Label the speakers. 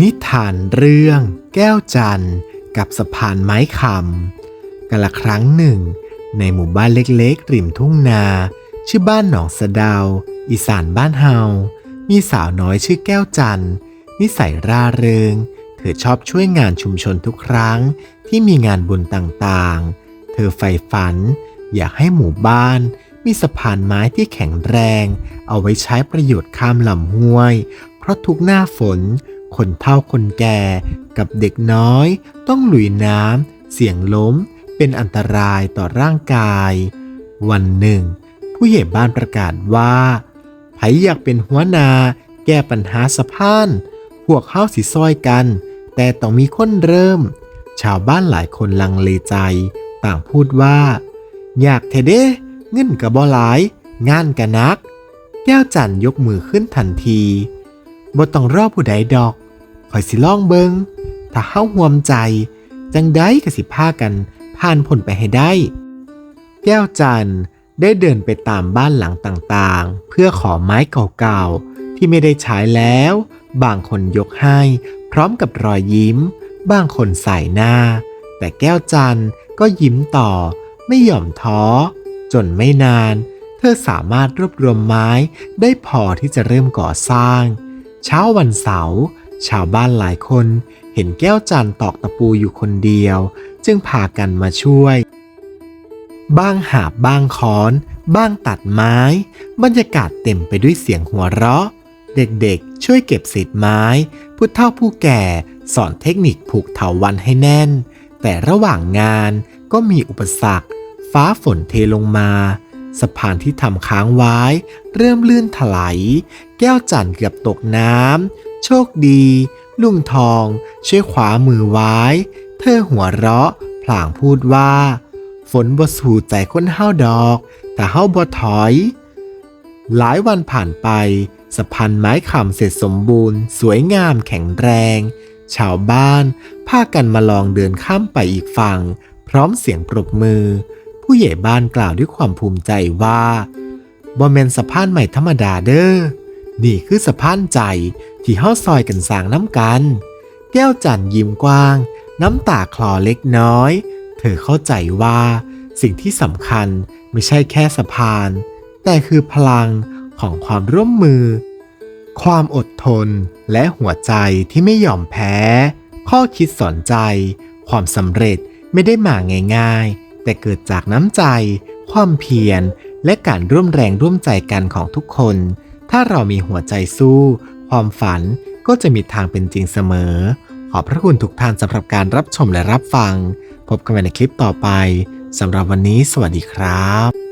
Speaker 1: นิทานเรื่อง แก้วจันทร์กับสะพานไม้คำกันละครั้งหนึ่ง ในหมู่บ้านเล็กๆ ริมทุ่งนา ชื่อบ้านหนองสะดาว อีสานบ้านเฮา มีสาวน้อยชื่อแก้วจันทร์นิสัยร่าเริง เธอชอบช่วยงานชุมชนทุกครั้งที่มีงานบุญต่างๆ เธอใฝ่ฝัน อยากให้หมู่บ้านมีสะพานไม้ที่แข็งแรง เอาไว้ใช้ประโยชน์ข้ามลำห้วย เพราะทุกหน้าฝน คนเฒ่าคนแก่กับเด็กน้อย ต้องลุยน้ำเสี่ยงล้ม เป็นอันตรายต่อร่างกาย วันหนึ่ง ผู้ใหญ่บ้านประกาศว่าไผอยากเป็นหัวนาแก้ปัญหาสะพาน พวกเข้าสิซอยกัน แต่ต้องมีคนเริ่ม ชาวบ้านหลายคนลังเลใจ ต่างพูดว่า อยากเทเด้เงินกระบ่หลาย งานกะนัก แก้วจันยกมือขึ้นทันที บ่ต้องรอผู้ใดดอกคอยสิลองเบิง ถ้าเฮาห่วมใจ จังได้กสิพากันผ่านผลไปให้ได้ แก้วจันได้เดินไปตามบ้านหลังต่างๆ เพื่อขอไม้เก่าๆ ที่ไม่ได้ใช้แล้ว บางคนยกให้ พร้อมกับรอยยิ้ม บางคนใส่หน้า แต่แก้วจันก็ยิ้มต่อ ไม่ยอมท้อ จนไม่นาน เธอสามารถรวบรวมไม้ได้พอที่จะเริ่มก่อสร้าง เช้าวันเสาร์ชาวบ้านหลายคนเห็นแก้วจันตอกตะปูอยู่คนเดียว จึงพากันมาช่วย บ้างหาบบ้างค้อน บ้างตัดไม้ บรรยากาศเต็มไปด้วยเสียงหัวเราะ เด็กๆ ช่วยเก็บเศษไม้ ผู้เฒ่าผู้แก่สอนเทคนิคผูกเถาวันให้แน่น แต่ระหว่างงานก็มีอุปสรรค ฟ้าฝนเทลงมา สะพานที่ทำค้างไว้ เริ่มลื่นถลายแก้วจันทร์เกือบตกน้ำ โชคดี ลุงทอง ช่วยขวามือไว้ เธอหัวเราะ พลางพูดว่า ฝนบ่สู่ใจคนเฮาดอก แต่เฮาบ่ถอย หลายวันผ่านไปสะพานไม้คำเสร็จสมบูรณ์ สวยงามแข็งแรง ชาวบ้านพากันมาลองเดินข้ามไปอีกฝั่ง พร้อมเสียงปรบมือ ผู้ใหญ่บ้านกล่าวด้วยความภูมิใจว่าบ่แมนสะพานใหม่ธรรมดาเด้อ นี่คือสะพานใจที่เฮาซอยกันสร้างน้ำกัน แก้วจันยิ้มกว้าง น้ำตาคลอเล็กน้อย เธอเข้าใจว่าสิ่งที่สำคัญไม่ใช่แค่สะพาน แต่คือพลังของความร่วมมือ ความอดทนและหัวใจที่ไม่ยอมแพ้ ข้อคิดสอนใจ ความสำเร็จไม่ได้มาง่าย ๆ แต่เกิดจากน้ำใจ ความเพียร และการร่วมแรงร่วมใจกันของทุกคน ถ้าเรามีหัวใจสู้ ความฝันก็จะมีทางเป็นจริงเสมอ ขอบพระคุณทุกท่านสำหรับการรับชมและรับฟัง พบกันใหม่ในคลิปต่อไปสำหรับวันนี้สวัสดีครับ